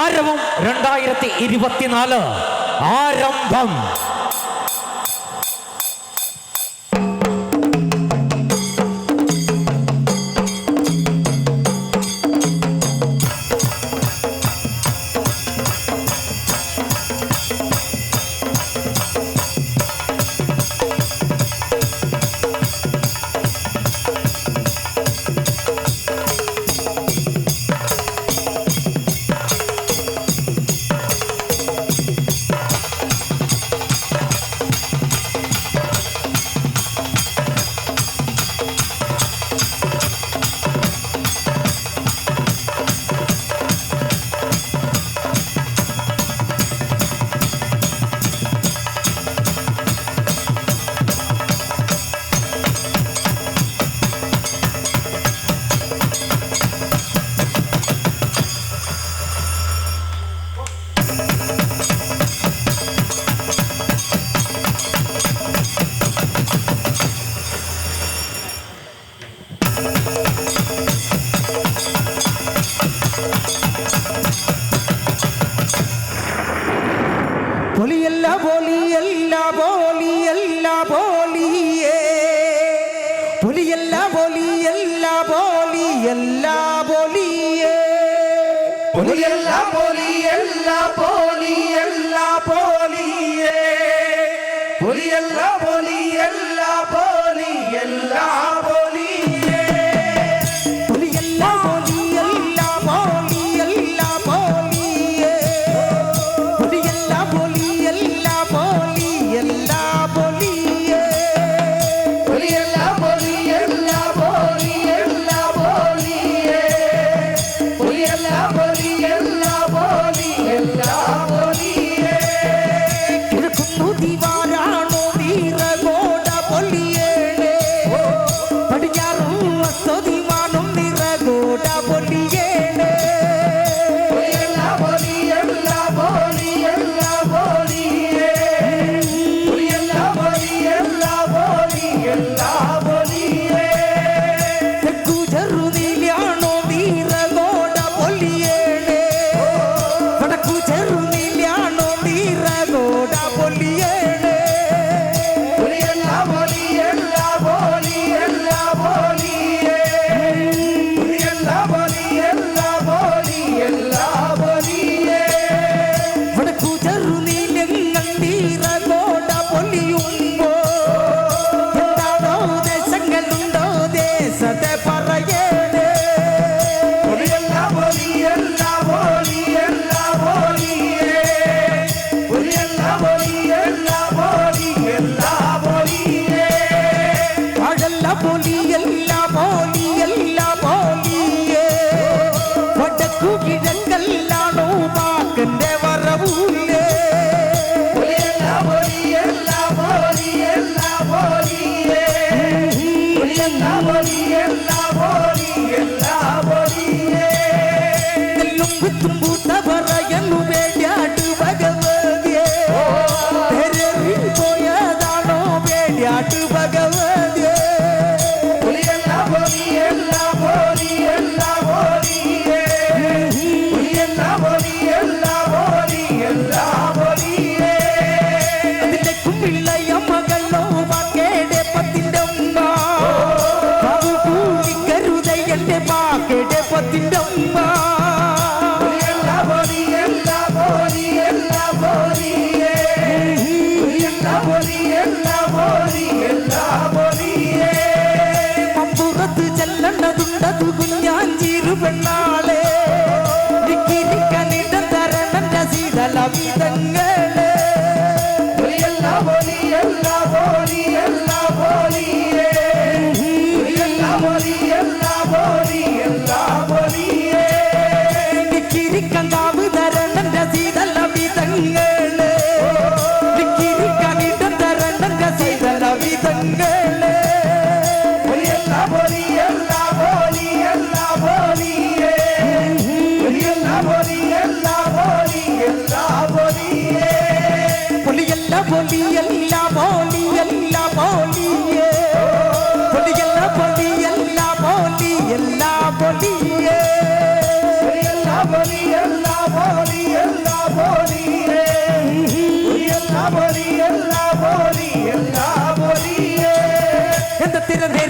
ആരവം രണ്ടായിരത്തി ഇരുപത്തിനാല് ആരംഭം. போலியல்ல போலியல்ல போலியே. புலியல்ல போலியல்ல போலியல்ல போலியே. புலியல்ல போலியல்ல போலியல்ல போலியே. புலியல்ல போலியே. दिवा ಗೆಡಪ ಗೆಡಪ ತಿಂಡಮ್ಮ ಎಲ್ಲ ಬೋರಿ ಎಲ್ಲ ಬೋರಿ ಎಲ್ಲ ಬೋರಿ ಎಲ್ಲ ಬೋರಿ ಎಲ್ಲ ಬೋರಿ ಎಲ್ಲ ಬೋರಿ മമ്പുറത്ത് ചെല്ലണ്ണതുണ്ടതു കുഞ്ഞാഞ്ചീരു പെണ്ണാ பொடியல்ல போலியல்ல போலியே. பொடியல்ல பொடியல்ல போலியல்ல போலியே. பொடியல்ல பொடியல்ல போலியல்ல போலியே. பொடியல்ல பொடியல்ல போலியல்ல திறந்தே